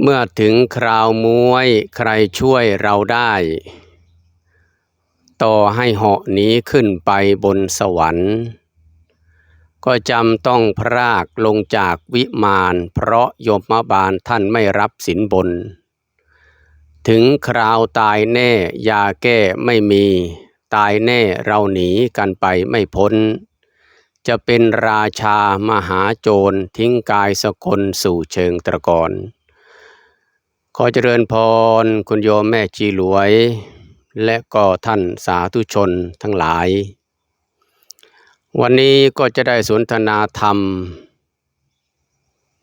เมื่อถึงคราวมวยใครช่วยเราได้ ต่อให้เหาะหนีขึ้นไปบนสวรรค์ ก็จำต้องพรากลงจากวิมาน เพราะยมบาลท่านไม่รับสินบน ถึงคราวตายแน่ยาแก้ไม่มี ตายแน่เราหนีกันไปไม่พ้น จะเป็นราชามหาโจรทิ้งกายสกลสู่เชิงตะกอน ขอเจริญพรคุณโยมแม่จีหลวย และก็ท่านสาธุชนทั้งหลาย วันนี้ก็จะได้สนทนาธรรม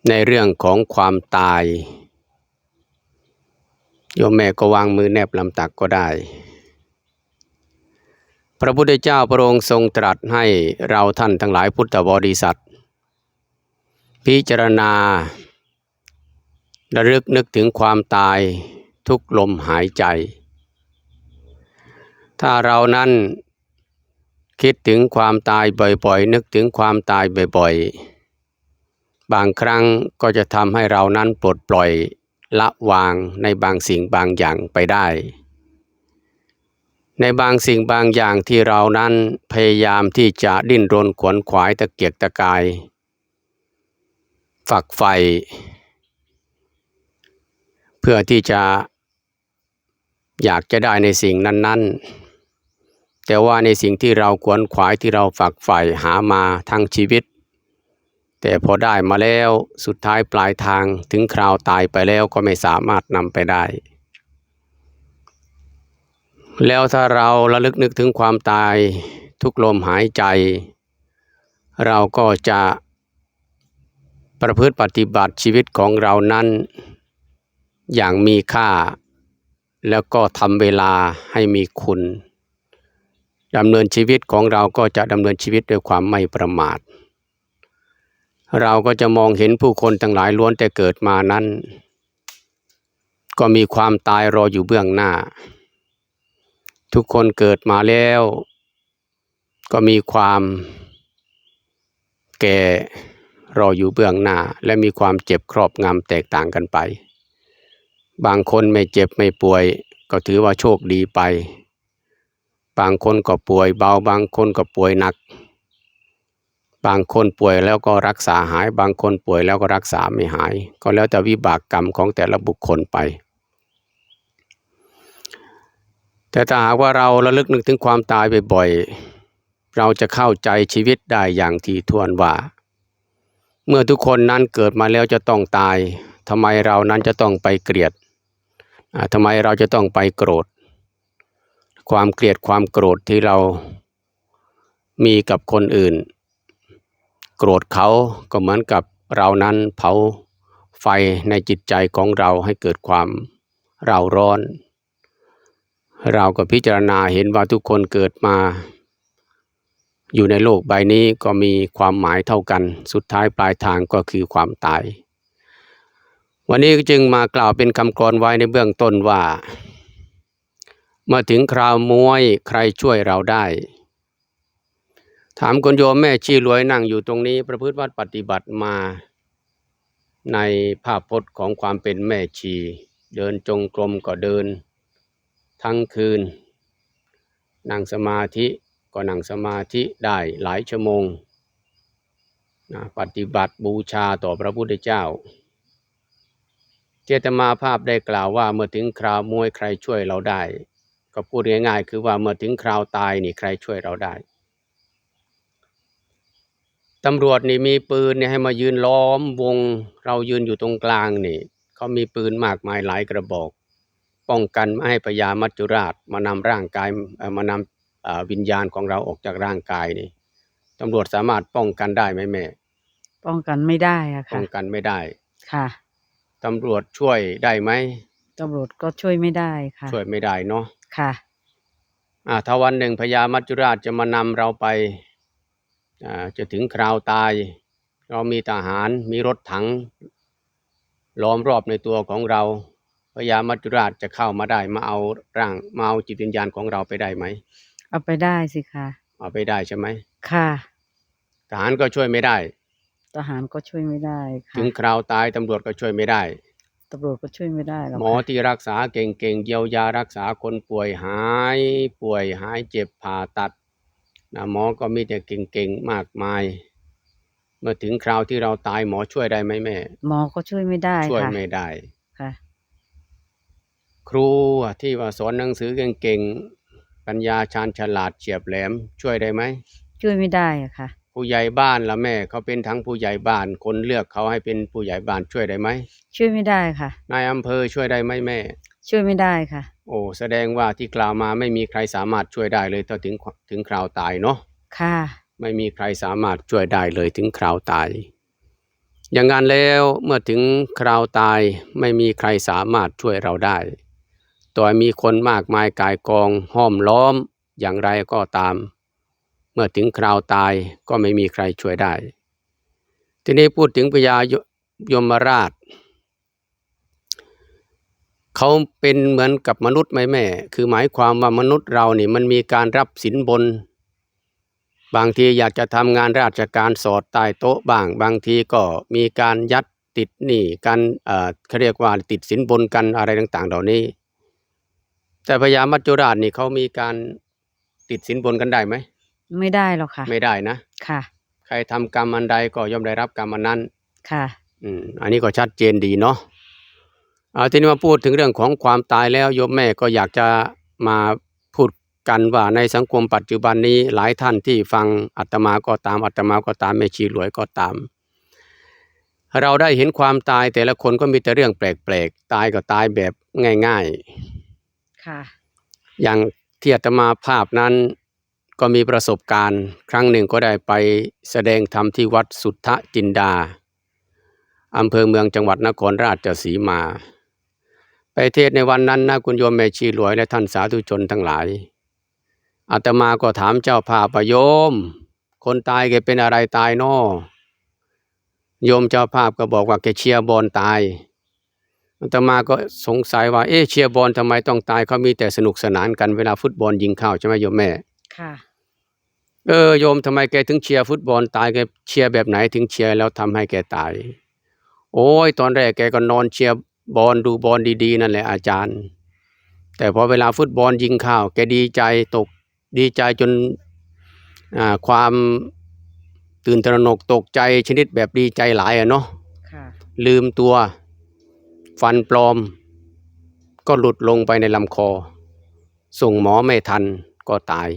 ในเรื่องของความตาย โยมแม่ก็วางมือแนบลำตักก็ได้ พระพุทธเจ้าพระองค์ทรงตรัสให้เราท่านทั้งหลายพุทธบริษัท พิจารณา ระลึกนึกถึงความตายทุกลมหายใจ ถ้าเรานั้นคิดถึงความตายบ่อยๆ นึกถึงความตายบ่อยๆ บางครั้งก็จะทำให้เรานั้นปลดปล่อยละวางในบางสิ่งบางอย่างไปได้ ในบางสิ่งบางอย่างที่เรานั้นพยายามที่จะดิ้นรนขวนขวายตะเกียกตะกาย ฝักใฝ่ เพื่อที่จะอยากจะได้ในสิ่งนั้น ๆ แต่ว่าในสิ่งที่เราขวนขวายที่เราฝักใฝ่หามาทั้งชีวิต แต่พอได้มาแล้วสุดท้ายปลายทางถึงคราวตายไปแล้วก็ไม่สามารถนำไปได้ แล้วถ้าเราระลึกนึกถึงความตายทุกลมหายใจ เราก็จะประพฤติปฏิบัติชีวิตของเรานั้น อย่างมีค่า แล้วก็ทำเวลาให้มีคุณดำเนินชีวิตของเราก็จะดำเนินชีวิตด้วยความไม่ประมาท เราก็จะมองเห็นผู้คนทั้งหลายล้วนแต่เกิดมานั้น ก็มีความตายรออยู่เบื้องหน้า ทุกคนเกิดมาแล้ว ก็มีความแก่รออยู่เบื้องหน้า และมีความเจ็บครอบงำแตกต่างกันไป บางคนไม่เจ็บไม่ป่วย ก็ถือว่าโชคดีไป บางคนก็ป่วยเบา บางคนก็ป่วยหนัก บางคนป่วยแล้วก็รักษาหาย บางคนป่วยแล้วก็รักษาไม่หาย ก็แล้วแต่วิบากกรรมของแต่ละบุคคลไป แต่ถ้าหากว่าเราระลึกนึกถึงความตายบ่อยๆ เราจะเข้าใจชีวิตได้อย่างที่ทวนว่า เมื่อทุกคนนั้นเกิดมาแล้วจะต้องตายทำไมเรานั้นจะต้องไปเกลียด ทำไมเราจะต้องไปโกรธ ความเกลียดความโกรธที่เรามีกับคนอื่น โกรธเขาก็เหมือนกับเรานั้นเผาไฟในจิตใจของเราให้เกิดความเร่าร้อน เราก็พิจารณาเห็นว่าทุกคนเกิดมา อยู่ในโลกใบนี้ก็มีความหมายเท่ากัน สุดท้ายปลายทางก็คือความตาย วันนี้จึงมากล่าวเป็นคำกรไว้ในเบื้องต้นว่า เมื่อถึงคราวมวยใครช่วยเราได้ ถามคนโยมแม่ชีรวยนั่งอยู่ตรงนี้ ประพฤติวัดปฏิบัติมา ในภาพพจน์ของความเป็นแม่ชี เดินจงกรมก็เดิน ทั้งคืน นั่งสมาธิก็นั่งสมาธิได้หลายชั่วโมงปฏิบัติบูชาต่อพระพุทธเจ้า เจตมาภาพได้กล่าวว่าเมื่อถึงคราวมวยใครช่วยเราได้ ก็พูดง่ายๆ คือว่าเมื่อถึงคราวตายนี่ใครช่วยเราได้ตำรวจนี่มีปืนเนี่ยให้มายืนล้อมวงเรายืนอยู่ตรงกลางนี่เขามีปืนมากมายหลายกระบอก ป้องกันไม่ให้พญามัจจุราชมานำร่างกายเอ่อมานำอ่าวิญญาณของเราออกจากร่างกายนี่ตำรวจสามารถป้องกันได้ไหมแม่ ป้องกันไม่ได้อะป้ค่ะองกันไม่ได้ค่ะ ตำรวจช่วยได้ไหมตำรวจก็ช่วยไม่ได้ค่ะ ช่วยไม่ได้เนาะค่ะ อ่าถ้าวันหนึ่งพญามัจจุราชจะมานำเราไปอ่าจะถึงคราวตาย เรามีทหารมีรถถัง ล้อมรอบในตัวของเราพญามัจจุราชจะเข้ามาได้มาเอาร่างมาเอาจิตวิญญาณของเราไปได้ไหมเอาไปได้สิคะเอาไปได้ใช่ไหมค่ะ ทหารก็ช่วยไม่ได้ ทหารก็ช่วยไม่ได้ค่ะถึงคราวตายตำรวจก็ช่วยไม่ได้ตตำรวจก็ช่วยไม่ได้หรอกหมอค่ะที่รักษาเก่งๆเยียวยารักษาคนป่วยหาย ป่วยหายเจ็บผ่าตัดนะหมอก็มีแต่เก่งๆมากมาย เมื่อถึงคราวที่เราตายหมอช่วยได้ไหมแม่ หมอก็ช่วยไม่ได้ช่วยค่ะไม่ได้ ค่ะ ครูอะที่ว่าสอนหนังสือเก่งๆปัญญาชาญฉลาดเฉียบแหลมช่วยได้ไหม ช่วยไม่ได้อะค่ะ ผู้ใหญ่บ้านละแม่ เขาเป็นทั้งผู้ใหญ่บ้าน คนเลือกเขาให้เป็นผู้ใหญ่บ้านช่วยได้ไหมช่วยไม่ได้ค่ะ นายอำเภอช่วยได้ไหมแม่ ช่วยไม่ได้ค่ะ โอ้แสดงว่าที่กล่าวมาไม่มีใครสามารถช่วยได้เลยถ้าถึงถึงคราวตายเนาะค่ะ ไม่มีใครสามารถช่วยได้เลยถึงคราวตาย อย่างนั้นแล้วเมื่อถึงคราวตายไม่มีใครสามารถช่วยเราได้ต่อให้มีคนมากมายกายกองห้อมล้อมอย่างไรก็ตาม เมื่อถึงคราวตายก็ไม่มีใครช่วยได้ ทีนี้พูดถึงพญายยมราช เขาเป็นเหมือนกับมนุษย์ไหมแม่ คือหมายความว่ามนุษย์เรานี่มันมีการรับสินบน บางทีอยากจะทำงานราชการสอดใต้โต๊ะบ้าง บางทีก็มีการยัดติดหนี้กันเอ่อเขาเรียกว่าติดสินบนกันอะไรต่างๆ เหล่านี้ แต่พญามัจจุราชนี่เขามีการติดสินบนกันได้ไหม ไม่ได้หรอกค่ะ ไม่ได้นะค่ะ ใครทำกรรมอันใดก็ย่อมได้รับกรรมอันนั้น ค่ะ อืมอันนี้ก็ชัดเจนดีเนาะเอาทีนี้มาพูดถึงเรื่องของความตายแล้วโยมแม่ก็อยากจะมาพูดกันว่าในสังคมปัจจุบันนี้หลายท่านที่ฟังอาตมาก็ตามอาตมาก็ตามแม่ชีหลวยก็ตาม เราได้เห็นความตายแต่ละคนก็มีแต่เรื่องแปลกๆ ตายก็ตายแบบง่ายค่ะๆอย่างที่อาตมาภาพนั้น ก็มีประสบการณ์ ครั้งหนึ่งก็ได้ไปแสดงธรรมที่วัดสุทธจินดาอำเภอเมืองจังหวัดนครราชสีมา ไปเทศในวันนั้นนะคุณโยมแม่ชีหลวยและท่านสาธุชนทั้งหลายอาตมาก็ถามเจ้าภาพโยม คนตายแกเป็นอะไรตายนอโยมเจ้าภาพก็บอกว่าแกเชียร์บอลตายอาตมาก็สงสัยว่าเอ๊ะเชียร์บอลทำไมต้องตายเขามีแต่สนุกสนานกันเวลาฟุตบอลยิงเข้าใช่ไหมโยมแม่ ค่ะ เออโยมทำไมแกถึงเชียร์ฟุตบอลตายแกเชียร์แบบไหนถึงเชียร์แล้วทำให้แกตาย โอ้ยตอนแรกแกก็นอนเชียร์บอลดูบอลดีๆ นั่นแหละอาจารย์ แต่พอเวลาฟุตบอลยิงเข้าแกดีใจตกดีใจจนอ่าความตื่นตระหนกตกใจชนิดแบบดีใจหลายอะเนาะค่ะลืมตัวฟันปลอม ก็หลุดลงไปในลำคอ ส่งหมอไม่ทันก็ตาย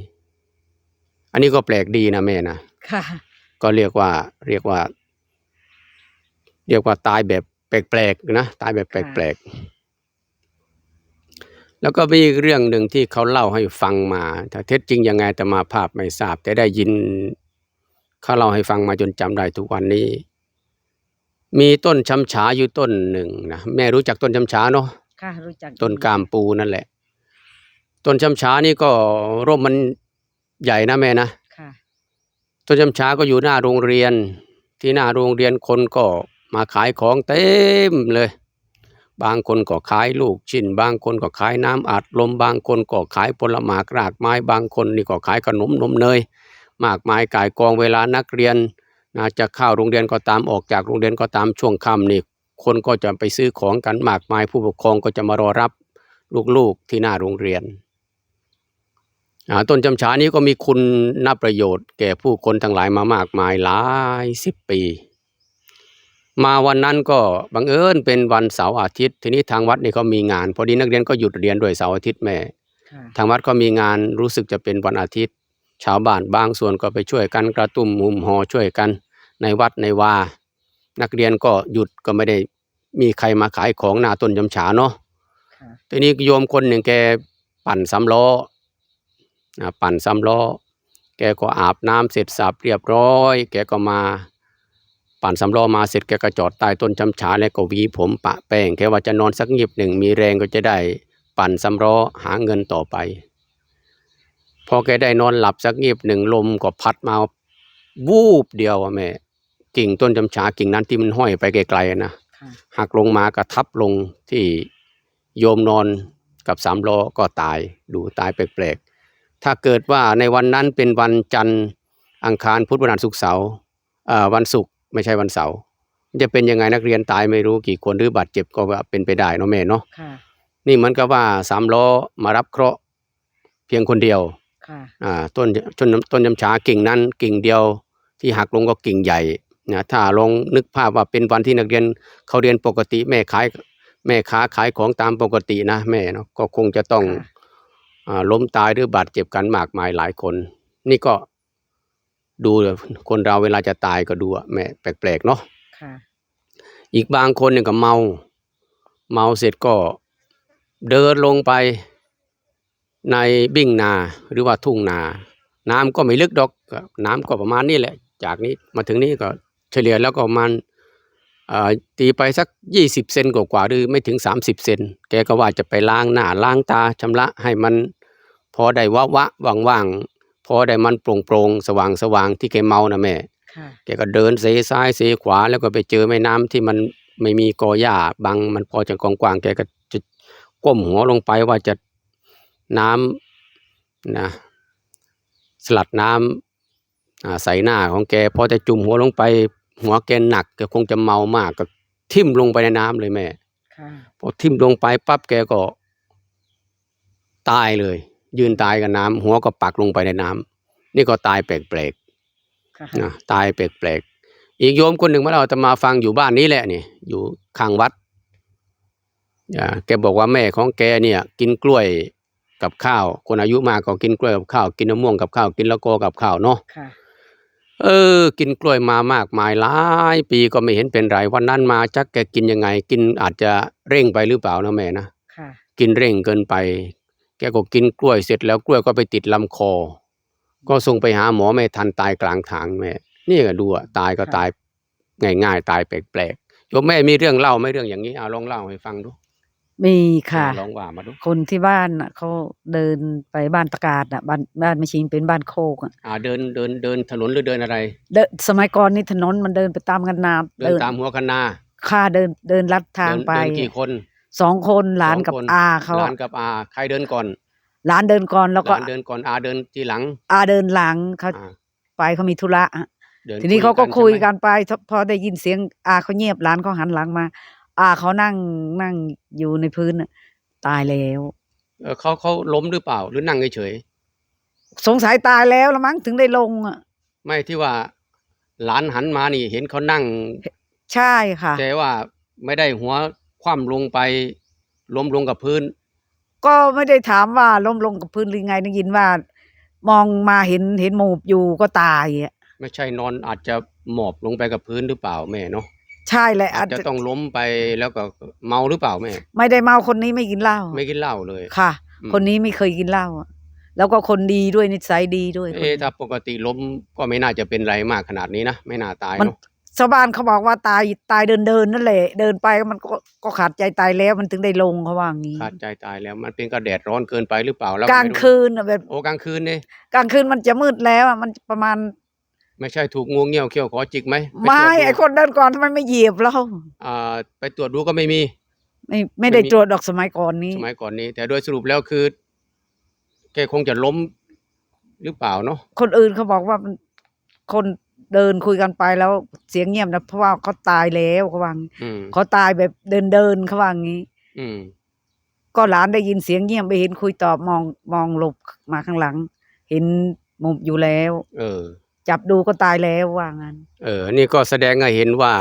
อันนี้ก็แปลกดีนะแม่นะค่ะ ก็เรียกว่า เรียกว่า เรียกว่าตายแบบแปลกๆนะตายแบบแปลกๆแล้วก็มีอีกเรื่องหนึ่งที่เขาเล่าให้ฟังมาแต่เท็จจริงยังไงแต่มาภาพไม่ทราบ แต่ได้ยินเขาเล่าให้ฟังมาจนจำได้ทุกวันนี้ มีต้นชำฉาอยู่ต้นหนึ่งนะแม่รู้จักต้นชำฉาเนาะค่ะรู้จักต้นกามปูนั่นแหละ ต้นชำฉานี่ก็ร่มมัน ใหญ่นะแม่นะค่ะ ต้นชำชาก็อยู่หน้าโรงเรียน ที่หน้าโรงเรียนคนก็มาขายของเต็มเลย บางคนก็ขายลูกชิ้น บางคนก็ขายน้ำอัดลม บางคนก็ขายผลไม้รากไม้ บางคนนี่ก็ขายขนมนมเนย มากมายก่ายกองเวลานักเรียนนะจะเข้าโรงเรียนก็ตามออกจากโรงเรียนก็ตามช่วงค่ำนี่คนก็จะไปซื้อของกันมากมายผู้ปกครองก็จะมารอรับลูกๆที่หน้าโรงเรียนอ่า ต้นจำฉานี้ก็มีคุณนับประโยชน์แก่ผู้คนทั้งหลายมามากมายหลายสิบปี มาวันนั้นก็บังเอิญเป็นวันเสาร์อาทิตย์ ทีนี้ทางวัดนี่เขามีงาน พอดีนักเรียนก็หยุดเรียนด้วยเสาร์อาทิตย์แม่ค่ะทางวัดก็มีงานรู้สึกจะเป็นวันอาทิตย์ ชาวบ้านบางส่วนก็ไปช่วยกันกระตุ้มมุมหอช่วยกัน ในวัดในวานักเรียนก็หยุดก็ไม่ได้มีใครมาขายของหน้าต้นจำฉาเนาะค่ะทีนี้โยมคนหนึ่งแกปั่นสำล้อนะ ปั่นสำล้อ แกก็อาบน้ำเสร็จสับเรียบร้อย แกก็มา ปั่นสำล้อมาเสร็จแกก็จอดใต้ต้นจำฉาแล้วก็หวีผมปะแป้งแกว่าจะนอนสักหยิบหนึ่งมีแรงก็จะได้ปั่นสำล้อหาเงินต่อไป พอแกได้นอนหลับสักหยิบหนึ่งลมก็พัดมาวูบเดียวอะแม่กิ่งต้นจำฉากิ่งนั้นที่มันห้อยไปไกลๆอะนะค่ะหักลงมากระทับลงที่โยมนอนกับสามล้อก็ตายดูตายแปลกๆ ถ้าเกิดว่าในวันนั้นเป็นวันจันทร์อังคารพุธพฤหัสศุกร์เสาร์เอ่อวันศุกร์ไม่ใช่วันเสาร์จะเป็นยังไงนักเรียนตายไม่รู้กี่คนหรือบาดเจ็บก็ว่าเป็นไปได้เนาะแม่เนาะค่ะนี่เหมือนกับว่าสามล้อมารับเคราะห์เพียงคนเดียวค่ะอ่าต้นต้นต้นยำฉากิ่งนั้นกิ่งเดียว ที่หักลงก็กิ่งใหญ่นะถ้าลองนึกภาพว่าเป็นวันที่นักเรียนเขาเรียนปกติแม่ขายแม่ค้าขายของตามปกตินะแม่เนาะก็คงจะต้องค่ะอ่า ล้มตายหรือบาดเจ็บกันมากมายหลายคน นี่ก็ดูเลยคนเราเวลาจะตายก็ดูอะแม่แปลกๆเนาะค่ะอีกบางคนเนี่ยก็เมา เมาเสร็จก็เดินลงไปในบิ่งนาหรือว่าทุ่งนา น้ำก็ไม่ลึกดอกก็น้ำก็ประมาณนี้แหละ จากนี้มาถึงนี้ก็เฉลี่ยแล้วก็ประมาณเอ่อ ตีไปสักยี่สิบเซนกว่าๆหรือไม่ถึงสามสิบเซน แกก็ว่าจะไปล้างหน้าล้างตาชำระให้มันพอได้วะวะว่างๆ พอได้มันโปร่งโปร่งๆสว่างสว่างๆที่แกเมานะแม่ค่ะแกก็เดินเซซ้ายเซขวาแล้วก็ไปเจอแม่น้ำที่มันไม่มีกอหญ้าบังมันพอจะกว้างๆแกก็จะก้มหัวลงไปว่าจะน้ำนะสลัดน้ำอ่าใส่หน้าของแกพอจะจุ่มหัวลงไป หัวแกหนักแกคงจะเมามากก็ทิ่มลงไปในน้ำเลยแม่ค่ะพอทิ่มลงไปปั๊บแกก็ ตายเลย ยืนตายกับน้ำหัวก็ปักลงไปในน้ำนี่ก็ตายแปลกๆค่ะนะตายแปลกๆอีกโยมคนหนึ่งมาเราจะมาฟังอยู่บ้านนี้แหละนี่อยู่ข้างวัดอ่าแกบอกว่าแม่ของแกเนี่ย กินกล้วยกับข้าว คนอายุมากก็กินกล้วยกับข้าว กินมะม่วงกับข้าว กินละกอกับข้าวเนาะค่ะ เออ กินกล้วยมามากมายหลายปีก็ไม่เห็นเป็นไร วันนั้นมาจักแกกินยังไง กินอาจจะเร่งไปหรือเปล่านะแม่นะ ค่ะ กินเร่งเกินไป แกก็กินกล้วยเสร็จแล้วกล้วยก็ไปติดลำคอ ก็ส่งไปหาหมอไม่ทันตายกลางทางแม่ นี่ก็ดูอะตายก็ตายง่ายๆตายแปลกๆโยมแม่มีเรื่องเล่าไหมเรื่องอย่างนี้เอาลองเล่าให้ฟังดู มีค่ะ ลองว่ามาดูคนที่บ้านน่ะเขาเดินไปบ้านตะกาดน่ะบ้านบ้านไม่ชิงเป็นบ้านโคกอะอ่าเดินเดินเดินถนนหรือเดินอะไร เดินสมัยก่อนนี่ถนนมันเดินไปตามกันนาเดินตามหัวคันนาค่าเดินเดินลัดทางเดินไปเดินกี่คนสองคนหลานกับสงคอาเขาหลาอะนกับอาใครเดินก่อนหลานเดินก่อนแล้วหก็ลานเดินก่อนอาเดินทีหลังอาเดินหลังเขาอ่าไปเขามีธุระอะเดินทีนี้เขาก็คุยใช่ไหมกันไปพอได้ยินเสียงอาเขาเงียบหลานเขาหันหลังมา อาเขานั่งนั่งอยู่ในพื้นน่ะตายแล้ว เออเขาเขาล้มหรือเปล่า หรือนั่งเฉยสงสัยตายแล้วละมั้งถึงได้ลงอะ ๆไม่ที่ว่า หลานหันมานี่ เห็นเขานั่ง ใช่ค่ะ แต่ว่าไม่ได้หัวคว่ำลงไป ล้มลงกับพื้น ก็ไม่ได้ถามว่าล้มลงกับพื้นหรือไงได้ยินว่า มองมาเห็นเห็นหมูบอยู่ก็ตายอะไม่ใช่นอนอาจจะหมอบลงไปกับพื้นหรือเปล่าแม่เนาะ ใช่แหละอาจจะต้องล้มไปแล้วก็เมาหรือเปล่าแม่ไม่ได้เมาคนนี้ไม่กินเหล้าไม่กินเหล้าเลย ค่ะ อืม คนนี้ไม่เคยกินเหล้าอะแล้วก็คนดีด้วยนิสัยดีด้วยเอ๊ะถ้าปกติล้มก็ไม่น่าจะเป็นไรมากขนาดนี้นะไม่น่าตายมันเนาะชาวบ้านเขาบอกว่าตายตายเดินเดินนั่นแหละเดินไปมันก็ก็ขาดใจตายแล้วมันถึงได้ลงเขาว่างี้ ขาดใจตายแล้วมันเป็นกระแดดร้อนเกินไปหรือเปล่าเรากลางไม่รู้คืนอะแบบ โอ้กลางคืนนี่กลางคืนมันจะมืดแล้วอะมันประมาณ ไม่ใช่ถูกงูเงี้ยวเขี้ยวขอจิกไหมปไม่ตรวจดูไอคนเดินก่อนทำไมไม่เหยียบเราอ่าไปตรวจดูก็ไม่มี ไม่ไม่ได้ไม่มี ตรวจดอกสมัยก่อนนี้ สมัยก่อนนี้ แต่โดยสรุปแล้วคือ แกคงจะล้มหรือเปล่าเนาะคนอื่นเขาบอกว่ามันคนเดินคุยกันไปแล้วเสียงเงียบนะเพราะว่าเขาตายแล้วเขาว่างี้อืมเขาตายแบบเดินเดินเขาว่างี้ อืมก็หลานได้ยินเสียงเงียบไปเห็นคุยตอบมองมองหลบมาข้างหลัง เห็นมุบอยู่แล้ว เออ จับดูก็ตายแล้วว่างั้น เออ นี่ก็แสดงให้เห็นว่า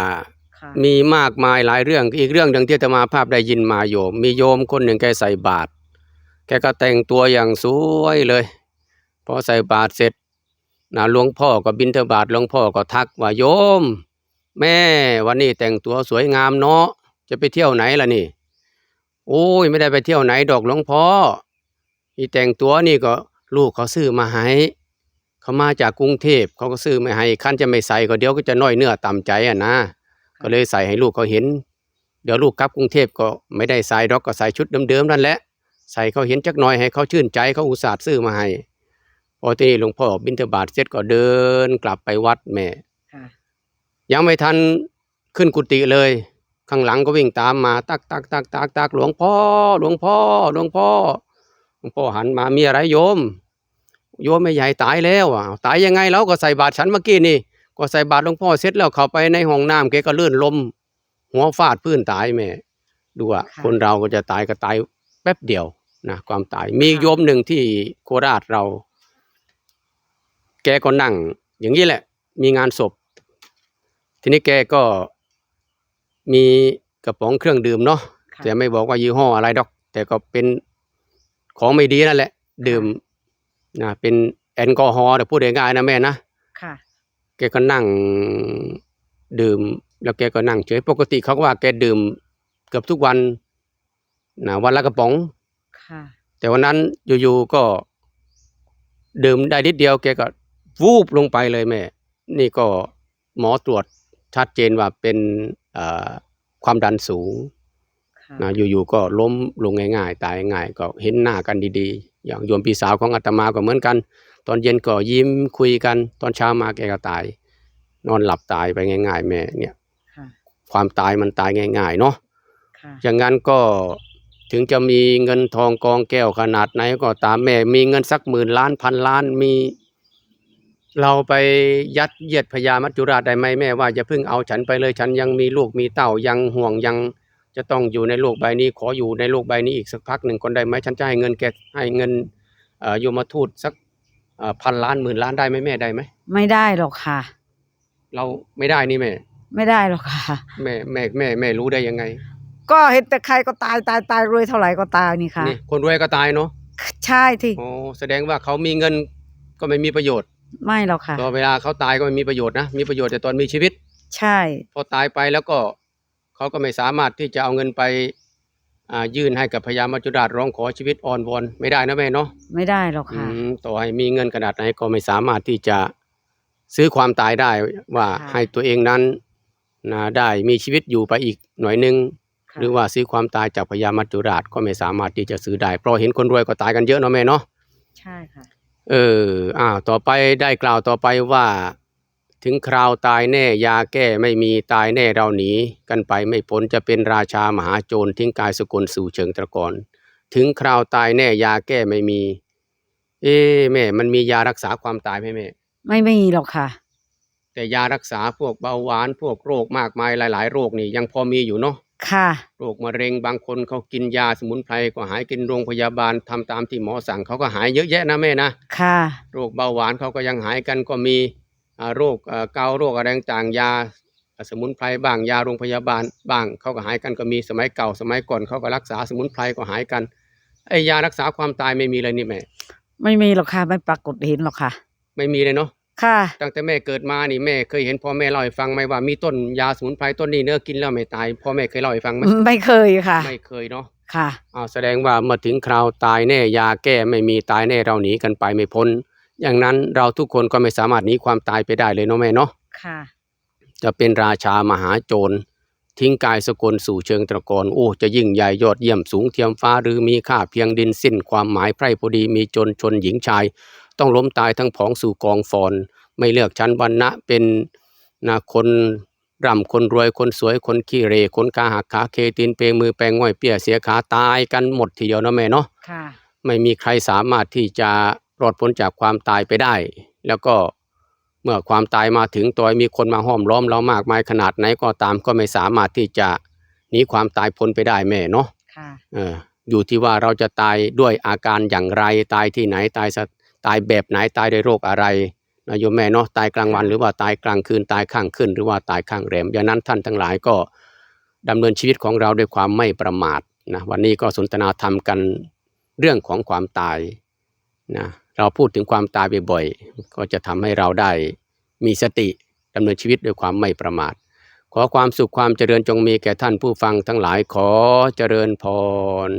ค่ะมีมากมายหลายเรื่องอีกเรื่องหนึ่งที่อาตมาภาพได้ยินมาโยม มีโยมคนหนึ่งแกใส่บาตรแกก็แต่งตัวอย่างสวยเลยพอใส่บาตรเสร็จนะหลวงพ่อก็บิณฑบาตหลวงพ่อก็ทักว่าโยม แม่วันนี้แต่งตัวสวยงามเนาะจะไปเที่ยวไหนล่ะนี่ โอ้ยไม่ได้ไปเที่ยวไหนดอกหลวงพ่อที่แต่งตัวนี่ก็ลูกเขาซื้อมาให้ เขามาจากกรุงเทพเขาก็ซื้อมาให้คันจะไม่ใส่ก็เดี๋ยวก็จะน้อยเนื้อต่ำใจอะนะ ก็เลยใส่ให้ลูกเขาเห็น เดี๋ยวลูกกลับกรุงเทพก็ไม่ได้ใส่ดอกก็ใส่ชุดเดิมๆนั่นแหละใส่เขาเห็นจักหน่อยให้เขาชื่นใจเขาอุตส่าห์ซื้อมาให้พอที่นี่หลวงพ่อบิณฑบาตเสร็จก็เดินกลับไปวัดแม่ค่ะยังไม่ทันขึ้นกุฏิเลย ข้างหลังก็วิ่งตามมาตักตักตักตักตักหลวงพ่อ หลวงพ่อ หลวงพ่อ หลวงพ่อหันมามีอะไรโยม โยมไม่ใหญ่ตายแล้วอะตายยังไงแล้วก็ใส่บาตรฉันเมื่อกี้นี่ ก็ใส่บาตรหลวงพ่อเสร็จแล้วเข้าไปในห้องน้ำแกก็ลื่นล้มหัวฟาดพื้นตายแม่ดูว่าค่ะคนเราก็จะตายก็ตายแป๊บเดียวนะความตายมีค่ะโยมหนึ่งที่โคราชเรา แกก็นั่ง อย่างนี้แหละ มีงานศพ ทีนี้แกก็มีกระป๋องเครื่องดื่มเนาะค่ะแต่ไม่บอกว่ายี่ห้ออะไรดอก แต่ก็เป็นของไม่ดีนั่นแหละ ดื่ม นะเป็นแอลกอฮอล์แต่พูดง่ายๆนะแม่นะค่ะ แกก็นั่งดื่ม แล้วแกก็นั่งเฉยปกติเขาก็ว่าแกดื่มเกือบทุกวันนะวันละกระป๋องค่ะ แต่วันนั้นอยู่ๆก็ ดื่มได้นิดเดียว แกก็วูบลงไปเลยแม่ นี่ก็หมอตรวจชัดเจนว่าเป็นเอ่อความดันสูงค่ะ นะอยู่ๆก็ล้มลงง่าย ๆ ตายง่ายก็เห็นหน้ากันดีๆ อย่างโยมพี่สาวของอาตมาก็เหมือนกัน ตอนเย็นก็ยิ้มคุยกัน ตอนเช้ามาแกก็ตาย นอนหลับตายไปง่าย ๆ แม่เนี่ยค่ะความตายมันตายง่าย ๆ เนาะค่ะอย่างนั้นก็ถึงจะมีเงินทองกองแก้วขนาดไหนก็ตามแม่ มีเงินสักหมื่นล้านพันล้านมี เราไปยัดเยียดพญามัจจุราชได้ไหมแม่ว่าอย่าเพิ่งเอาฉันไปเลยฉันยังมีลูกมีเต้ายังห่วงยัง จะต้องอยู่ในโลกใบนี้ ขออยู่ในโลกใบนี้อีกสักพักหนึ่งคนได้ไหมฉันจะให้เงินแกให้เงินเอ่อโยมทูตสักเอ่อพันล้านหมื่นล้านได้ไหมแม่ได้ไหมไม่ได้หรอกค่ะ เราไม่ได้นี่แม่ ไม่ได้หรอกค่ะ แม่แม่แม่แม่รู้ได้ยังไง ก็เห็นแต่ใครก็ตายตายตายรวยเท่าไหร่ก็ตายนี่ค่ะนี่คนรวยก็ตายเนาะใช่ที่โอ้แสดงว่าเขามีเงินก็ไม่มีประโยชน์ ไม่หรอกค่ะตอนเวลาเขาตายก็ไม่มีประโยชน์นะมีประโยชน์แต่ตอนมีชีวิต ใช่ พอตายไปแล้วก็ เขาก็ไม่สามารถที่จะเอาเงินไปอ่ายื่นให้กับพญามัจจุราชร้องขอชีวิตอ่อนวอนไม่ได้นะแม่เนาะไม่ได้หรอกอืค่ะมต่อให้มีเงินขนาดไหนก็ไม่สามารถที่จะซื้อความตายได้ว่าค่ะให้ตัวเองนั้นนะได้มีชีวิตอยู่ไปอีกหน่อยหนึงค่ะหรือว่าซื้อความตายจากพญามัจจุราชก็ไม่สามารถที่จะซื้อได้ เพราะเห็นคนรวยก็ตายกันเยอะเนาะแม่เนาะใช่ค่ะเอออ้าวต่อไปได้กล่าวต่อไปว่า ถึงคราวตายแน่ยาแก้ไม่มีตายแน่เราหนีกันไปไม่พ้นจะเป็นราชามหาโจรทิ้งกายสกุลสู่เชิงตะกอนถึงคราวตายแน่ยาแก้ไม่มี เอ๊ะแม่ มันมียารักษาความตายไหมแม่ไม่มีหรอกค่ะ แต่ยารักษาพวกเบาหวานพวกโรคมากมายหลาย ๆ โรคนี่ยังพอมีอยู่เนาะค่ะโรคมะเร็งบางคนเขากินยาสมุนไพรก็หายกินโรงพยาบาลทำตามที่หมอสั่งเขาก็หายเยอะแยะนะแม่นะค่ะ โรคเบาหวานเขาก็ยังหายกันก็มีอ่า โรคเอ่อเกาต์โรคอะไรต่างๆยาสมุนไพรบ้างยาโรงพยาบาลบ้างเขาก็หายกันก็มีสมัยเก่าสมัยก่อนเขาก็รักษาสมุนไพรก็หายกันไอ้ยารักษาความตายไม่มีเลยนี่แม่ไม่มีหรอกค่ะไม่ปรากฏเห็นหรอกค่ะ ไม่มีเลยเนาะค่ะตั้งแต่แม่เกิดมานี่แม่เคยเห็นพ่อแม่เล่าให้ฟังไหมว่ามีต้นยาสมุนไพรต้นนี้เนื้อกินแล้วไม่ตายพ่อแม่เคยเล่าให้ฟังไหมไม่เคยค่ะ ไม่เคยเนาะค่ะอ้าวแสดงว่าเมื่อถึงคราวตายแน่ยาแก้ไม่มีตายแน่เราหนีกันไปไม่พ้น อย่างนั้นเราทุกคนก็ไม่สามารถหนีความตายไปได้เลยเนาะแม่เนาะค่ะ จะเป็นราชามหาโจร ทิ้งกายสกลสู่เชิงตะกอนโอ้ จะยิ่งใหญ่ยอดเยี่ยมสูงเทียมฟ้าหรือมีค่าเพียงดินสิ้นความหมายไพร่พอดีมีจนชนหญิงชาย ต้องล้มตายทั้งผองสู่กองฟอน ไม่เลือกชั้นวรรณะเป็นนะคนร่ำคนรวยคนสวยคนขี้เหรคนขาหักขาเคตีนเปมือแปลงง่อยเปี้ยเสียขาตายกันหมดทีเดียวเนาะแม่เนาะค่ะ ไม่มีใครสามารถที่จะ รอดพ้นจากความตายไปได้ แล้วก็เมื่อความตายมาถึงตัวมีคนมาห้อมล้อมเรามากมายขนาดไหนก็ตามก็ไม่สามารถที่จะหนีความตายพ้นไปได้แม่เนาะค่ะเอออยู่ที่ว่าเราจะตายด้วยอาการอย่างไรตายที่ไหนตายสะตายแบบไหนตายด้วยโรคอะไรนะโยมแม่เนาะตายกลางวันหรือว่าตายกลางคืนตายข้างขึ้น หรือว่าตายข้างแรมอย่างนั้นท่านทั้งหลายก็ดำเนินชีวิตของเราด้วยความไม่ประมาทนะวันนี้ก็สนทนาธรรมกันเรื่องของความตายนะ เราพูดถึงความตายบ่อยๆ ก็จะทำให้เราได้มีสติดำเนินชีวิตด้วยความไม่ประมาท ขอความสุขความเจริญจงมีแก่ท่านผู้ฟังทั้งหลายขอเจริญพร